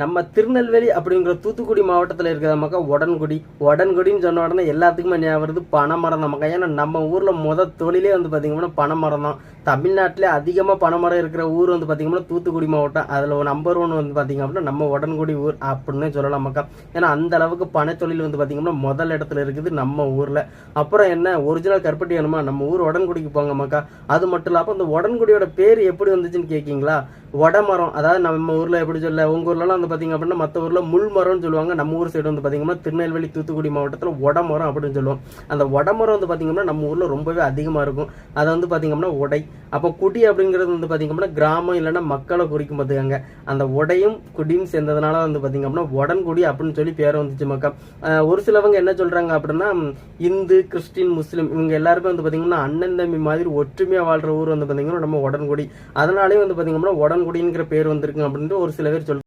நம்ம திருநெல்வேலி அப்படிங்கிற தூத்துக்குடி மாவட்டத்தில் இருக்கிற மக்கள் உடன்குடி உடன்குடின்னு சொன்ன உடனே எல்லாத்துக்குமே ஞாபகம் வருது பனைமரம் தான் மக்கா. ஏன்னா நம்ம ஊரில் முத தொழிலே வந்து பார்த்தீங்கன்னா பனைமரம் தான். தமிழ்நாட்டிலே அதிகமாக பனைமரம் இருக்கிற ஊர் வந்து பார்த்தீங்கன்னா தூத்துக்குடி மாவட்டம். அதில் நம்பர் ஒன் வந்து பார்த்தீங்க அப்படின்னா நம்ம உடன்குடி ஊர் அப்படின்னு சொல்லலாம் மக்கா. ஏன்னா அந்த அளவுக்கு பனை தொழில் வந்து பார்த்தீங்கன்னா முதல் இடத்துல இருக்குது நம்ம ஊரில். அப்புறம் என்ன? ஒரிஜினல் கருப்பட்டி வேணுமா நம்ம ஊர் உடன்குடிக்கு போங்க மக்கா. அது மட்டும் இல்லாமல் அந்த உடன்குடியோட பேர் எப்படி வந்துச்சுன்னு கேட்கீங்களா வடமரம் அதாவது நம்ம ஊரில் எப்படி சொல்ல உங்கள் ஊர்லலாம் வந்து பார்த்தீங்க அப்படின்னா மற்ற ஊரில் முள் மரம்னு சொல்லுவாங்க. நம்ம ஊர் சைடு வந்து பார்த்தீங்கன்னா திருநெல்வேலி தூத்துக்குடி மாவட்டத்தில் வடமரம் அப்படின்னு சொல்லுவோம். அந்த வடமரம் வந்து பார்த்தீங்கன்னா நம்ம ஊரில் ரொம்பவே அதிகமாக இருக்கும். அதை வந்து பார்த்திங்கன்னா உடை. அப்போ குடி அப்படிங்கிறது வந்து பார்த்தீங்கன்னா கிராமம் இல்லைன்னா மக்களை குறிக்கும் பார்த்துக்கங்க அந்த உடையும் குடியும் சேர்ந்ததுனால வந்து பார்த்தீங்க அப்படின்னா உடன்குடி அப்படின்னு சொல்லி பேர் வந்துச்சு மக்கள் ஒரு சிலவங்க என்ன சொல்கிறாங்க அப்படின்னா இந்து கிறிஸ்டின் முஸ்லீம் இவங்க எல்லாருமே வந்து பார்த்தீங்கன்னா அண்ணன் தம்பி மாதிரி ஒற்றுமையாக வாழ்கிற ஊர் வந்து பார்த்திங்கன்னா நம்ம உடன்குடி அதனாலேயே வந்து பார்த்தீங்கன்னா உடன்குடிங்கிற பேர் வந்திருக்கு அப்படின்ட்டு ஒரு சில பேர் சொல்